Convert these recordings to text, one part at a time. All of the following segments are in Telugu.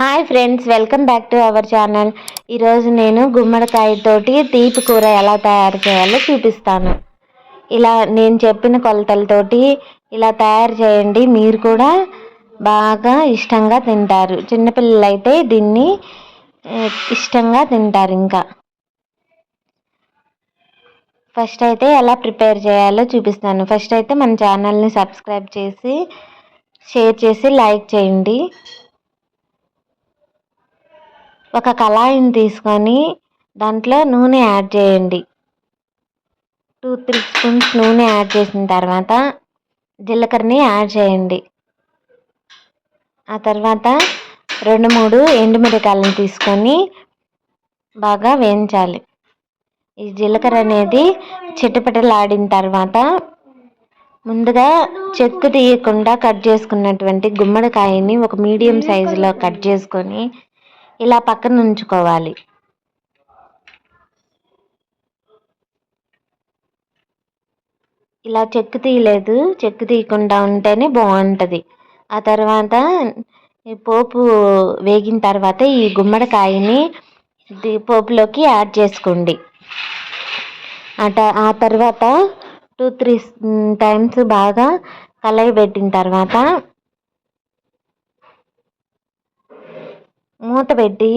Hi friends welcome back to our channel. ఈరోజు నేను గుమ్మడికాయతోటి తీపి కూర ఎలా తయారు చేయాలో చూపిస్తాను. ఇలా నేను చెప్పిన కొలతలతోటి ఇలా తయారు చేయండి. మీరు కూడా బాగా ఇష్టంగా తింటారు. చిన్నపిల్లలు అయితే దీన్ని ఇష్టంగా తింటారు ఇంకా. ఫస్ట్ అయితే ఎలా ప్రిపేర్ చేయాలో చూపిస్తాను. ఫస్ట్ అయితే మన ఛానల్ని సబ్స్క్రైబ్ చేసి షేర్ చేసి లైక్ చేయండి. ఒక కళాయిని తీసుకొని దాంట్లో నూనె యాడ్ చేయండి. టూ త్రీ స్పూన్స్ నూనె యాడ్ చేసిన తర్వాత జీలకర్రని యాడ్ చేయండి. ఆ తర్వాత రెండు మూడు ఎండుమిరకాయలను తీసుకొని బాగా వేయించాలి. ఈ జీలకర్ర అనేది చిటపటలాడిన తర్వాత ముందుగా చెక్కు తీయకుండా కట్ చేసుకున్నటువంటి గుమ్మడికాయని ఒక మీడియం సైజులో కట్ చేసుకొని ఇలా పక్కన ఉంచుకోవాలి. ఇలా చెక్కు తీయలేదు. చెక్కు తీయకుండా ఉంటేనే బాగుంటుంది. ఆ తర్వాత పోపు వేగిన తర్వాత ఈ గుమ్మడికాయని పోపులోకి యాడ్ చేసుకోండి. అట ఆ తర్వాత టూ త్రీ టైమ్స్ బాగా కలయి పెట్టిన తర్వాత మూత పెట్టి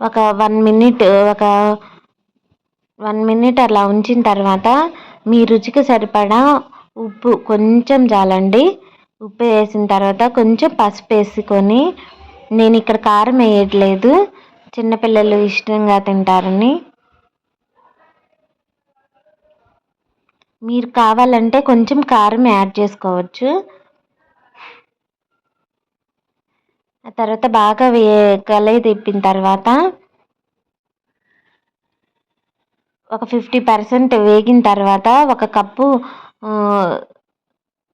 ఒక వన్ మినిట్ ఒక వన్ మినిట్ అలా ఉంచిన తర్వాత మీ రుచికి సరిపడా ఉప్పు కొంచెం చాలండి ఉప్పు వేసిన తర్వాత కొంచెం పసుపు వేసుకొని నేను ఇక్కడ కారం వేయట్లేదు. చిన్నపిల్లలు ఇష్టంగా తింటారని. మీరు కావాలంటే కొంచెం కారం యాడ్ చేసుకోవచ్చు. ఆ తర్వాత బాగా వే కలయి తిప్పిన తర్వాత ఒక ఫిఫ్టీ పర్సెంట్ వేగిన తర్వాత ఒక కప్పు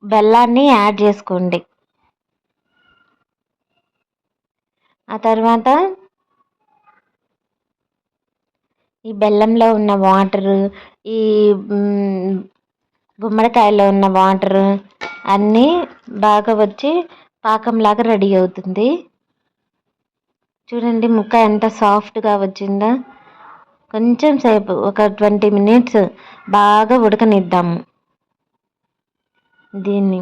బెల్లాన్ని యాడ్ చేసుకోండి. ఆ తర్వాత ఈ బెల్లంలో ఉన్న వాటరు ఈ గుమ్మడికాయలో ఉన్న వాటరు అన్నీ బాగా వచ్చి పాకంలాగా రెడీ అవుతుంది. చూడండి ముక్క ఎంత సాఫ్ట్గా వచ్చిందా. కొంచెం సేపు ఒక ట్వంటీ మినిట్స్ బాగా ఉడకనిద్దాము. దీన్ని.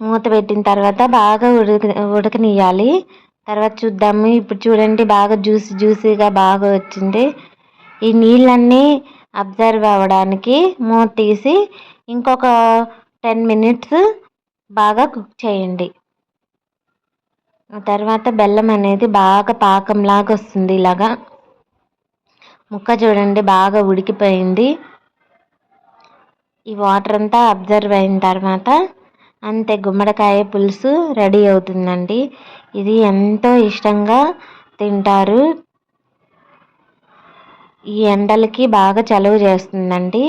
మూత పెట్టిన తర్వాత బాగా ఉడక ఉడకనియాలి తర్వాత చూద్దాము. ఇప్పుడు చూడండి బాగా జ్యూసీ జ్యూసీగా బాగా వచ్చింది. ఈ నీళ్ళన్నీ అబ్జర్వ్ అవ్వడానికి మూత తీసి ఇంకొక టెన్ మినిట్స్ బాగా కుక్ చేయండి. తర్వాత బెల్లం అనేది బాగా పాకంలాగా వస్తుంది ఇలాగా. ముక్క చూడండి బాగా ఉడికిపోయింది. ఈ వాటర్ అంతా అబ్జర్వ్ అయిన తర్వాత అంతే గుమ్మడికాయ పులుసు రెడీ అవుతుందండి. ఇది ఎంతో ఇష్టంగా తింటారు. ఈ ఎండలకి బాగా చలువ చేస్తుందండి.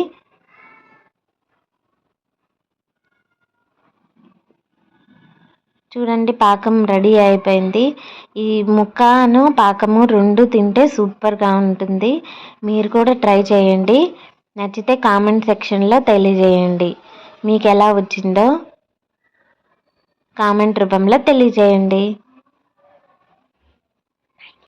చూడండి పాకం రెడీ అయిపోయింది. ఈ ముక్కను పాకము రెండు తింటే సూపర్గా ఉంటుంది. మీరు కూడా ట్రై చేయండి. నచ్చితే కామెంట్ సెక్షన్లో తెలియజేయండి. మీకు ఎలా వచ్చిందో కామెంట్ రూపంలో తెలియజేయండి.